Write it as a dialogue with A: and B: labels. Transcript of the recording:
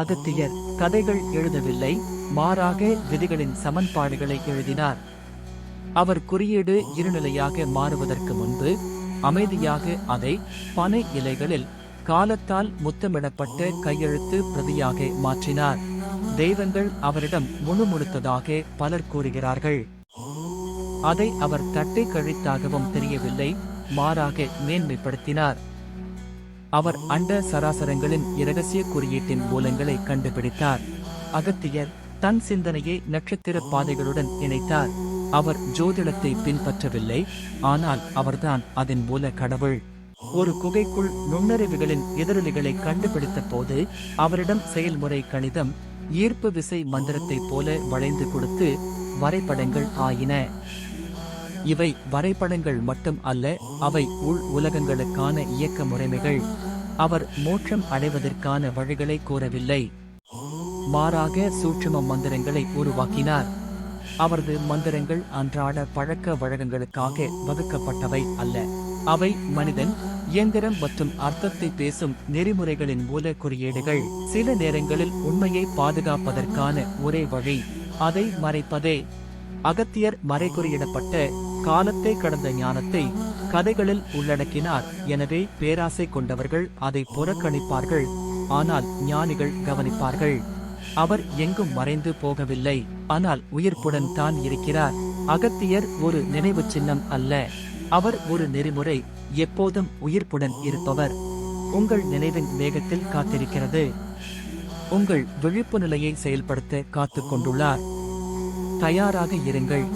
A: அகத்தியர் கதைகள் எழுதவில்லை மாறாக விதிகளின் சமன்பாடுகளை எழுதினார். அவர் குறியீடு இருநிலையாக மாறுவதற்கு முன்பு அமைதியாக அதை பனை இலைகளில் காலத்தால் முத்தமிடப்பட்ட கையெழுத்து பிரதியாக மாற்றினார். தெய்வங்கள் அவரிடம் முணுமுணுத்ததாக பலர் கூறுகிறார்கள். அதை அவர் தட்டை கழித்தாகவும் தெரியவில்லை மாறாக மேன்மைப்படுத்தினார். அவர் அண்ட சராசரங்களின் இரகசிய குறியீட்டின் மூலங்களை கண்டுபிடித்தார். அகத்தியர் தன் சிந்தனையை நட்சத்திர பாதைகளுடன் இணைத்தார். அவர் ஜோதிடத்தை பின்பற்றவில்லை ஆனால் அவர்தான் அதன் மூல கடவுள். ஒரு குகைக்குள் நுண்ணறிவுகளின் எதிரொலிகளை கண்டுபிடித்த போது அவரிடம் செயல்முறை கணிதம் ஈர்ப்பு விசை மந்திரத்தைப் போல வளைந்து கொடுத்து வரைபடங்கள் ஆயின. இவை வரைபடங்கள் மட்டும் அல்ல அவை உள் உலகங்களுக்கான இயக்க முறைமைகள். அவர் மோட்சம் அடைவதற்கான வழிகளை கூறவில்லை. மாறாக சூட்சும மந்திரங்களை உருவாக்கினார். அவரது மந்திரங்கள் அன்றாட பழக்க வழக்கங்களுக்காக வகுக்கப்பட்டவை அல்ல. அவை மனிதன் இயந்திரம் மற்றும் அர்த்தத்தை பேசும் நெறிமுறைகளின் மூல குறியீடுகள் சில நேரங்களில் உண்மையை பாதுகாப்பதற்கான ஒரே வழி அதை மறைப்பதே. அகத்தியர் மறைகுறியிடப்பட்ட காலத்தை கடந்த ஞானத்தை கதைகளில் உள்ளடக்கினார். எனவே பேராசை கொண்டவர்கள் அதை புறக்கணிப்பார்கள். ஆனால் ஞானிகள் கவனிப்பார்கள். அவர் எங்கும் மறைந்து போகவில்லை. ஆனால் உயிர்ப்புடன் தான் இருக்கிறார். அகத்தியர் ஒரு நினைவு சின்னம் அல்ல. அவர் ஒரு நெறிமுறை எப்போதும் உயிர்ப்புடன் இருப்பவர். உங்கள் நினைவின் வேகத்தில் காத்திருக்கிறது. உங்கள் விழிப்பு நிலையை செயல்படுத்த காத்து கொண்டுள்ளார். தயாராக இருங்கள்.